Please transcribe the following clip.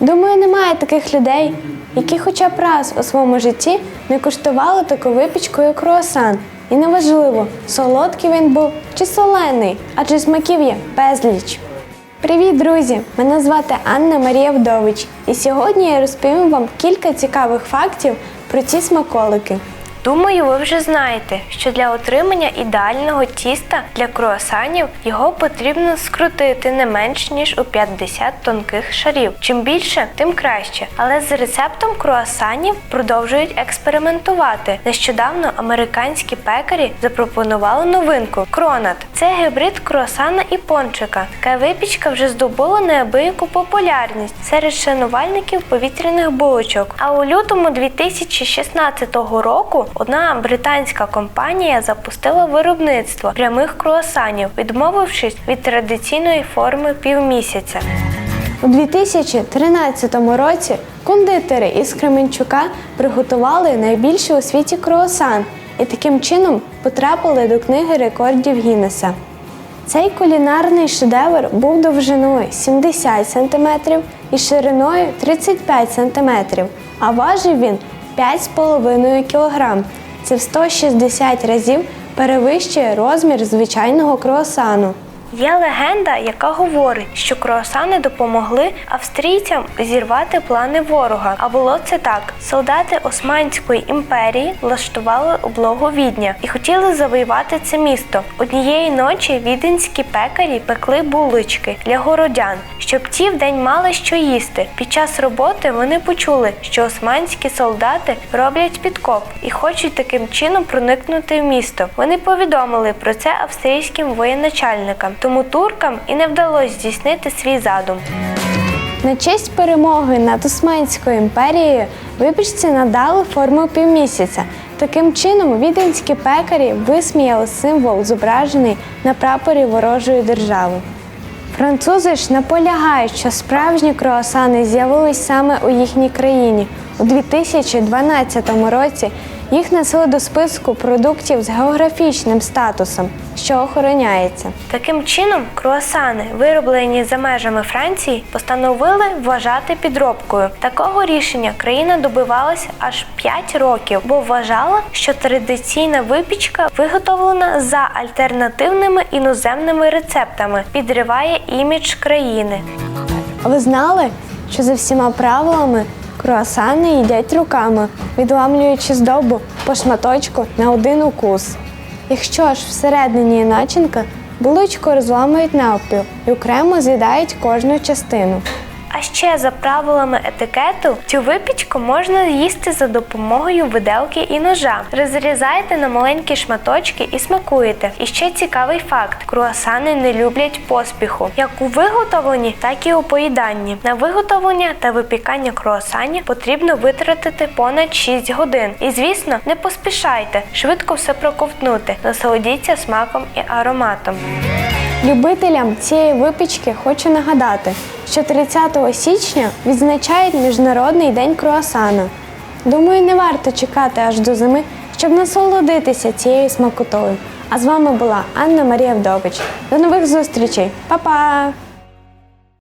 Думаю, немає таких людей, які хоча б раз у своєму житті не куштували таку випічку, як круасан. І неважливо, солодкий він був чи солений, адже смаків є безліч. Привіт, друзі! Мене звати Анна Марія Вдович, і сьогодні я розповім вам кілька цікавих фактів про ці смаколики. Думаю, ви вже знаєте, що для отримання ідеального тіста для круасанів його потрібно скрутити не менш ніж у 50 тонких шарів. Чим більше, тим краще. Але з рецептом круасанів продовжують експериментувати. Нещодавно американські пекарі запропонували новинку кронат. Це гібрид круасана і пончика. Така випічка вже здобула неабияку популярність серед шанувальників повітряних булочок. А у лютому 2016 року одна британська компанія запустила виробництво прямих круасанів, відмовившись від традиційної форми півмісяця. У 2013 році кондитери із Кременчука приготували найбільший у світі круасан і таким чином потрапили до книги рекордів Гіннеса. Цей кулінарний шедевр був довжиною 70 см і шириною 35 см, а важив він 5,5 кг. Це в 160 разів перевищує розмір звичайного круасану. Є легенда, яка говорить, що круасани допомогли австрійцям зірвати плани ворога. А було це так: солдати Османської імперії влаштували облогу відня і хотіли завоювати це місто. Однієї ночі віденські пекарі пекли булочки для городян, щоб ті вдень мали що їсти. Під час роботи вони почули, що османські солдати роблять підкоп і хочуть таким чином проникнути в місто. Вони повідомили про це австрійським воєначальникам, тому туркам і не вдалося здійснити свій задум. На честь перемоги над Османською імперією випічці надали форму півмісяця. Таким чином, віденські пекарі висміяли символ, зображений на прапорі ворожої держави. Французи ж наполягають, що справжні круасани з'явились саме у їхній країні. У 2012 році їх несли до списку продуктів з географічним статусом, що охороняється. Таким чином, круасани, вироблені за межами Франції, постановили вважати підробкою. Такого рішення країна добивалась аж 5 років, бо вважала, що традиційна випічка, виготовлена за альтернативними іноземними рецептами, підриває імідж країни. Ви знали, що за всіма правилами круасани їдять руками, відламлюючи здобу по шматочку на один укус. Якщо ж всередині є начинка, булочку розламують навпіл і окремо з'їдають кожну частину. А ще за правилами етикету цю випічку можна їсти за допомогою виделки і ножа. Розрізайте на маленькі шматочки і смакуєте. І ще цікавий факт: круасани не люблять поспіху, як у виготовленні, так і у поїданні. На виготовлення та випікання круасанів потрібно витратити понад 6 годин. І звісно, не поспішайте, швидко все проковтнути, насолодіться смаком і ароматом. Любителям цієї випічки хочу нагадати, що 30 січня відзначають Міжнародний день круасана. Думаю, не варто чекати аж до зими, щоб насолодитися цією смакотою. А з вами була Анна Марія Вдович. До нових зустрічей, Па-па!